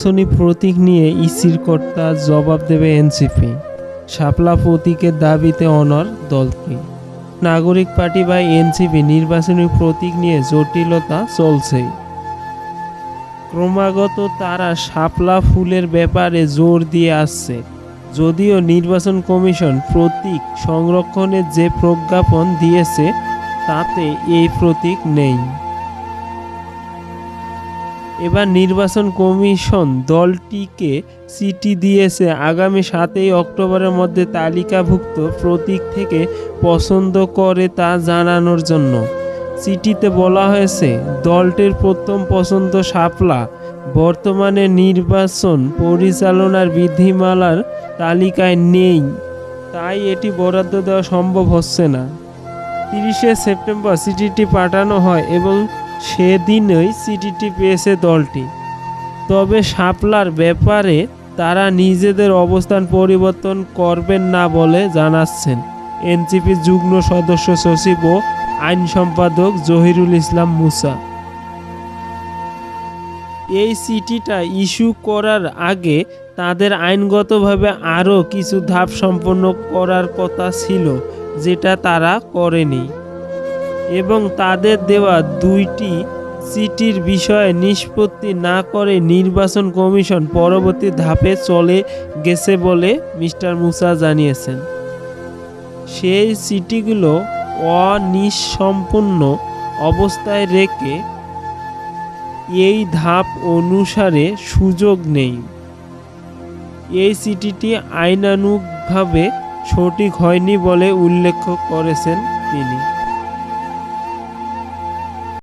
নির্বাচনী প্রতীক নিয়ে ইসির কর্তা জবাব দেবে এনসিপি। শাপলা প্রতীকের দাবিতে অনর দলটি। নাগরিক পার্টি বা এনসিপি নির্বাচনী প্রতীক নিয়ে জটিলতা চলছে ক্রমাগত তারা শাপলা ফুলের ব্যাপারে জোর দিয়ে আসছে। যদিও নির্বাচন কমিশন প্রতীক সংরক্ষণের যে প্রজ্ঞাপন দিয়েছে, তাতে এই প্রতীক নেই। এবার নির্বাচন কমিশন দলটিকে চিঠি দিয়েছে। আগামী সাতই অক্টোবরের মধ্যে তালিকাভুক্ত প্রতীক থেকে পছন্দ করে তা জানানোর জন্য। চিঠিতে বলা হয়েছে, দলটির প্রথম পছন্দ শাপলা। বর্তমানে নির্বাচন পরিচালনার বিধিমালার তালিকায় নেই। তাই এটি বরাদ্দ দেওয়া সম্ভব হচ্ছে না। তিরিশে সেপ্টেম্বর চিঠিটি পাঠানো হয় এবং সেদিনই চিঠিটি পেয়েছে দলটি। তবে শাপলার ব্যাপারে তারা নিজেদের অবস্থান পরিবর্তন করবেন না বলে জানাচ্ছেন এনসিপি যুগ্ম সদস্য সচিব ও আইন সম্পাদক জহিরুল ইসলাম মুসা। এই সিটিটা ইস্যু করার আগে তাদের আইনগতভাবে আরও কিছু ধাপ সম্পন্ন করার কথা ছিল, যেটা তারা করেনি। এবং তাদের দেওয়া দুইটি চিঠির বিষয়ে নিষ্পত্তি না করে নির্বাচন কমিশন পরবর্তী ধাপে চলে গেছে বলে মিস্টার মুসা জানিয়েছেন। সেই চিঠিগুলো অনিঃসম্পূর্ণ অবস্থায় রেখে এই ধাপ অনুসারে সুযোগ নেই। এই চিঠিটি আইনানুগভাবে সঠিক হয়নি বলে উল্লেখ করেছেন তিনি।